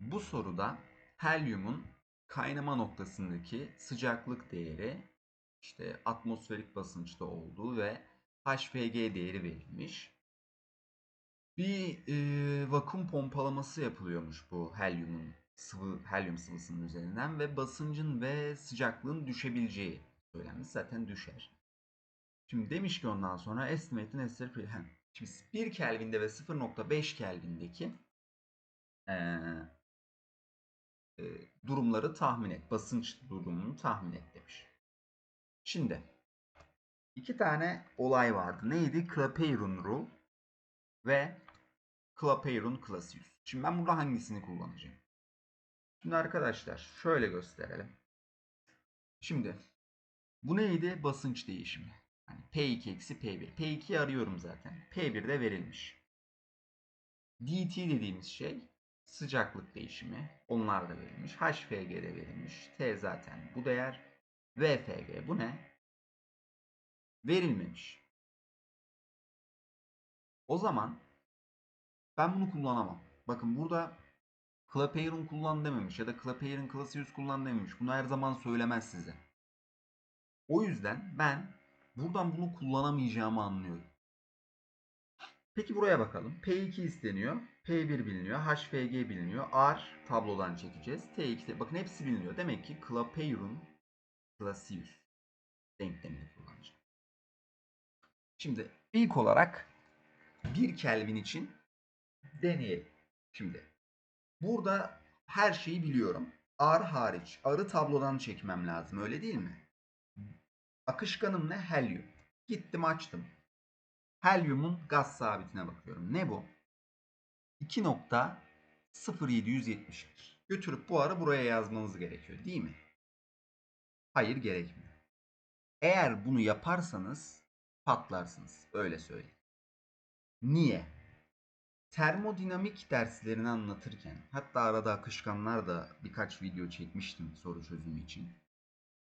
Bu soruda helyumun kaynama noktasındaki sıcaklık değeri işte atmosferik basınçta olduğu ve HFG değeri verilmiş. Bir e, vakum pompalaması yapılıyormuş bu helyumun sıvı helyum sıvısının üzerinden ve basıncın ve sıcaklığın düşebileceği söylenmiş. Zaten düşer. Şimdi demiş ki ondan sonra estimate necessary Şimdi 1 Kelvin'de ve 0.5 Kelvin'deki eee, e, durumları tahmin et. Basınç durumunu tahmin et demiş. Şimdi iki tane olay vardı. Neydi? Clapeyron Rule ve Clapeyron Clausius. Şimdi ben burada hangisini kullanacağım? Şimdi arkadaşlar şöyle gösterelim. Şimdi bu neydi? Basınç değişimi. Yani P2 eksi P1. P2'yi arıyorum zaten. P1 de verilmiş. dt dediğimiz şey sıcaklık değişimi. Onlar da verilmiş. HFG de verilmiş. T zaten bu değer. VFG bu ne? Verilmemiş. O zaman ben bunu kullanamam. Bakın burada Clapeyron kullan dememiş ya da Clapeyron Clausius kullan dememiş. Bunu her zaman söylemez size. O yüzden ben buradan bunu kullanamayacağımı anlıyorum. Peki buraya bakalım. P2 isteniyor. P1 biliniyor. HFG biliniyor. R tablodan çekeceğiz. T2 de bakın hepsi biliniyor. Demek ki Clapeyron Clausius denklemini kullanacağım. Şimdi ilk olarak 1 Kelvin için deneyelim. Şimdi burada her şeyi biliyorum. R hariç. R'ı tablodan çekmem lazım. Öyle değil mi? Akışkanım ne? Helyum. Gittim açtım. Helyumun gaz sabitine bakıyorum. Ne bu? 2.0771. Götürüp bu arı buraya yazmanız gerekiyor değil mi? Hayır gerekmiyor. Eğer bunu yaparsanız patlarsınız. Öyle söyleyeyim. Niye? Termodinamik derslerini anlatırken hatta arada akışkanlar da birkaç video çekmiştim soru çözümü için.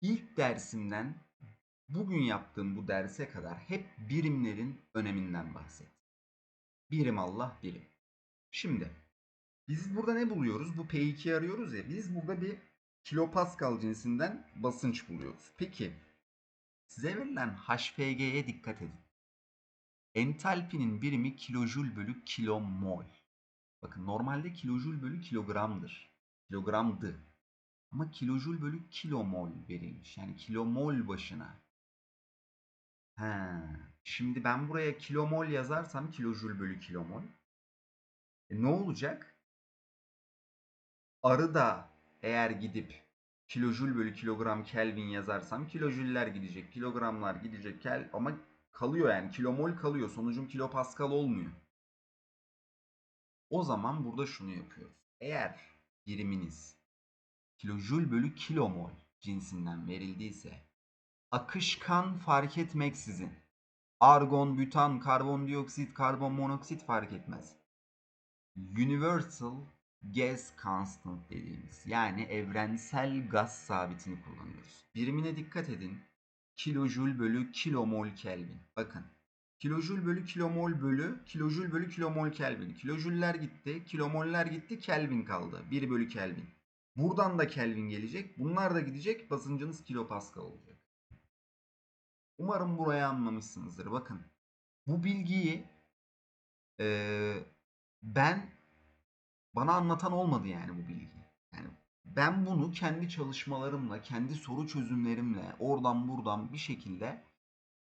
İlk dersimden bugün yaptığım bu derse kadar hep birimlerin öneminden bahsettim. Birim Allah birim. Şimdi biz burada ne buluyoruz? Bu P2'yi arıyoruz ya. Biz burada bir kilopascal cinsinden basınç buluyoruz. Peki size verilen HFG'ye dikkat edin. Entalpinin birimi kilojül bölü kilomol. Bakın normalde kilojül bölü kilogramdır. Kilogramdı. Ama kilojül bölü kilomol verilmiş. Yani kilomol başına. He. Şimdi ben buraya kilomol yazarsam kilojül bölü kilomol. E ne olacak? Arı da eğer gidip kilojül bölü kilogram Kelvin yazarsam kilojüller gidecek, kilogramlar gidecek kel ama kalıyor yani kilomol kalıyor. Sonucum kilopascal olmuyor. O zaman burada şunu yapıyoruz. Eğer biriminiz kilojül bölü kilomol cinsinden verildiyse akışkan fark etmeksizin argon, bütan, karbondioksit, karbon monoksit fark etmez. Universal Gas Constant dediğimiz yani evrensel gaz sabitini kullanıyoruz. Birimine dikkat edin. Kilojül bölü kilomol Kelvin. Bakın. Kilojül bölü kilomol bölü kilojül bölü kilomol Kelvin. Kilojüller gitti, kilomoller gitti, Kelvin kaldı. 1 bölü Kelvin. Buradan da Kelvin gelecek. Bunlar da gidecek. Basıncınız kilopascal olacak. Umarım burayı anlamışsınızdır. Bakın. Bu bilgiyi eee, ben bana anlatan olmadı yani bu bilgiyi. Yani ben bunu kendi çalışmalarımla, kendi soru çözümlerimle oradan buradan bir şekilde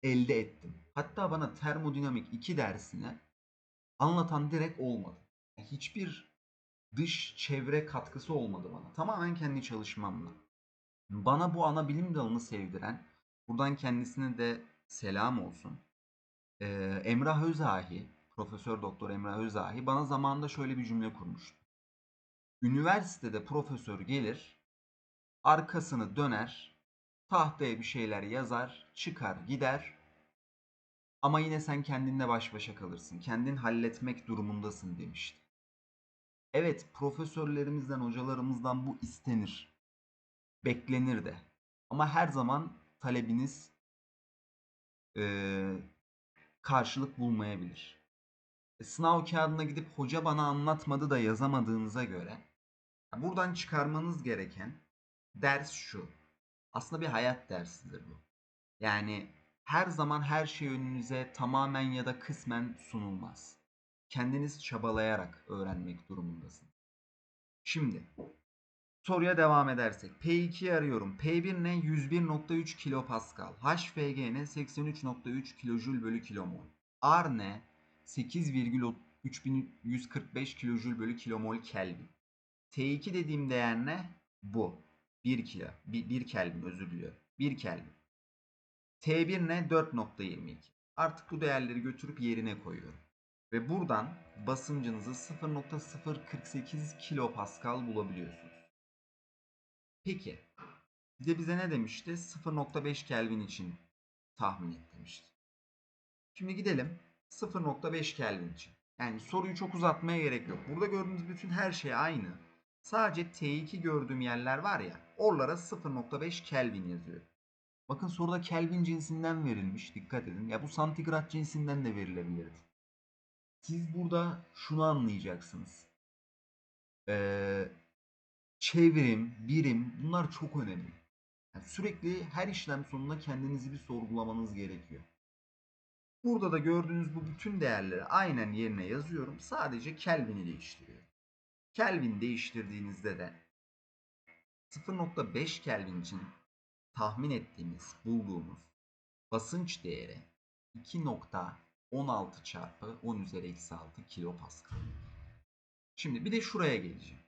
elde ettim. Hatta bana termodinamik 2 dersine anlatan direkt olmadı. Yani hiçbir dış çevre katkısı olmadı bana. Tamamen kendi çalışmamla. Bana bu ana bilim dalını sevdiren, buradan kendisine de selam olsun. Ee, Emrah Özahi, Profesör Doktor Emrah Özahi bana zamanında şöyle bir cümle kurmuştu. Üniversitede profesör gelir, arkasını döner, tahtaya bir şeyler yazar, çıkar gider. Ama yine sen kendinle baş başa kalırsın. Kendin halletmek durumundasın demişti. Evet, profesörlerimizden, hocalarımızdan bu istenir. Beklenir de. Ama her zaman talebiniz eee, karşılık bulmayabilir. E, Sınav kağıdına gidip hoca bana anlatmadı da yazamadığınıza göre Buradan çıkarmanız gereken ders şu. Aslında bir hayat dersidir bu. Yani her zaman her şey önünüze tamamen ya da kısmen sunulmaz. Kendiniz çabalayarak öğrenmek durumundasınız. Şimdi soruya devam edersek. P2'yi arıyorum. P1 ne? 101.3 kilopascal. HFG ne? 83.3 kilojül bölü kilomol. R ne? 8,3145 kilojül bölü kilomol Kelvin. T2 dediğim değer ne? Bu. 1 kilo. 1, 1 Kelvin özür diliyorum. 1 Kelvin. T1 ne? 4.22. Artık bu değerleri götürüp yerine koyuyorum. Ve buradan basıncınızı 0.048 kilopascal bulabiliyorsunuz. Peki. Bir de bize ne demişti? 0.5 Kelvin için tahmin et demişti. Şimdi gidelim 0.5 Kelvin için. Yani soruyu çok uzatmaya gerek yok. Burada gördüğünüz bütün her şey aynı. Sadece T2 gördüğüm yerler var ya. Oralara 0.5 Kelvin yazıyor. Bakın soruda Kelvin cinsinden verilmiş. Dikkat edin. Ya bu santigrat cinsinden de verilebilirdi. Siz burada şunu anlayacaksınız. Ee, çevrim, birim bunlar çok önemli. Yani sürekli her işlem sonunda kendinizi bir sorgulamanız gerekiyor. Burada da gördüğünüz bu bütün değerleri aynen yerine yazıyorum. Sadece Kelvin'i değiştiriyorum. Kelvin değiştirdiğinizde de 0.5 Kelvin için tahmin ettiğimiz, bulduğumuz basınç değeri 2.16 çarpı 10 üzeri eksi 6 kilopascal. Şimdi bir de şuraya geleceğim.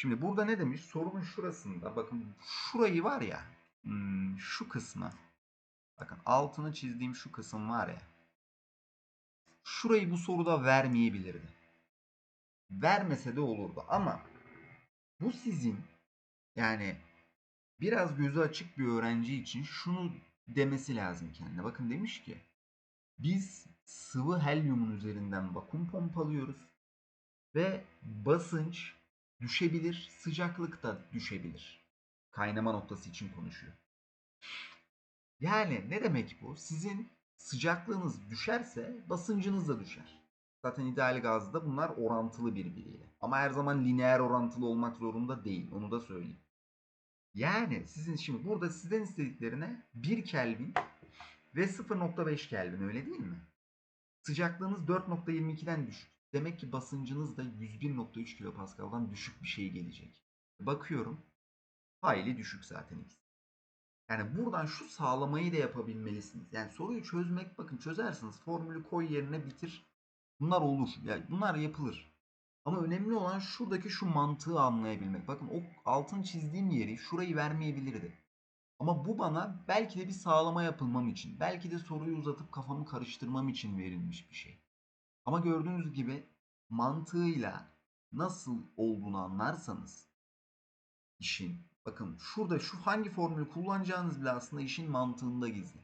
Şimdi burada ne demiş? Sorunun şurasında bakın şurayı var ya hmm, şu kısmı bakın altını çizdiğim şu kısım var ya şurayı bu soruda vermeyebilirdi. Vermese de olurdu ama bu sizin yani biraz gözü açık bir öğrenci için şunu demesi lazım kendine. Bakın demiş ki biz sıvı helyumun üzerinden vakum pompalıyoruz ve basınç düşebilir, sıcaklık da düşebilir. Kaynama noktası için konuşuyor. Yani ne demek bu? Sizin sıcaklığınız düşerse basıncınız da düşer. Zaten ideal gazda bunlar orantılı birbiriyle. Ama her zaman lineer orantılı olmak zorunda değil. Onu da söyleyeyim. Yani sizin şimdi burada sizden istediklerine 1 Kelvin ve 0.5 Kelvin öyle değil mi? Sıcaklığınız 4.22'den düşük. Demek ki basıncınız da 101.3 kilopascal'dan düşük bir şey gelecek. Bakıyorum. Hayli düşük zaten ikisi. Yani buradan şu sağlamayı da yapabilmelisiniz. Yani soruyu çözmek bakın çözersiniz. Formülü koy yerine bitir. Bunlar olur. Yani bunlar yapılır. Ama önemli olan şuradaki şu mantığı anlayabilmek. Bakın o altın çizdiğim yeri şurayı vermeyebilirdi. Ama bu bana belki de bir sağlama yapılmam için, belki de soruyu uzatıp kafamı karıştırmam için verilmiş bir şey. Ama gördüğünüz gibi mantığıyla nasıl olduğunu anlarsanız işin bakın şurada şu hangi formülü kullanacağınız bile aslında işin mantığında gizli.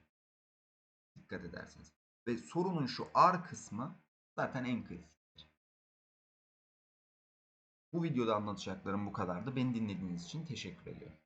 Dikkat ederseniz. Ve sorunun şu R kısmı zaten en kritiktir. Bu videoda anlatacaklarım bu kadardı. Beni dinlediğiniz için teşekkür ediyorum.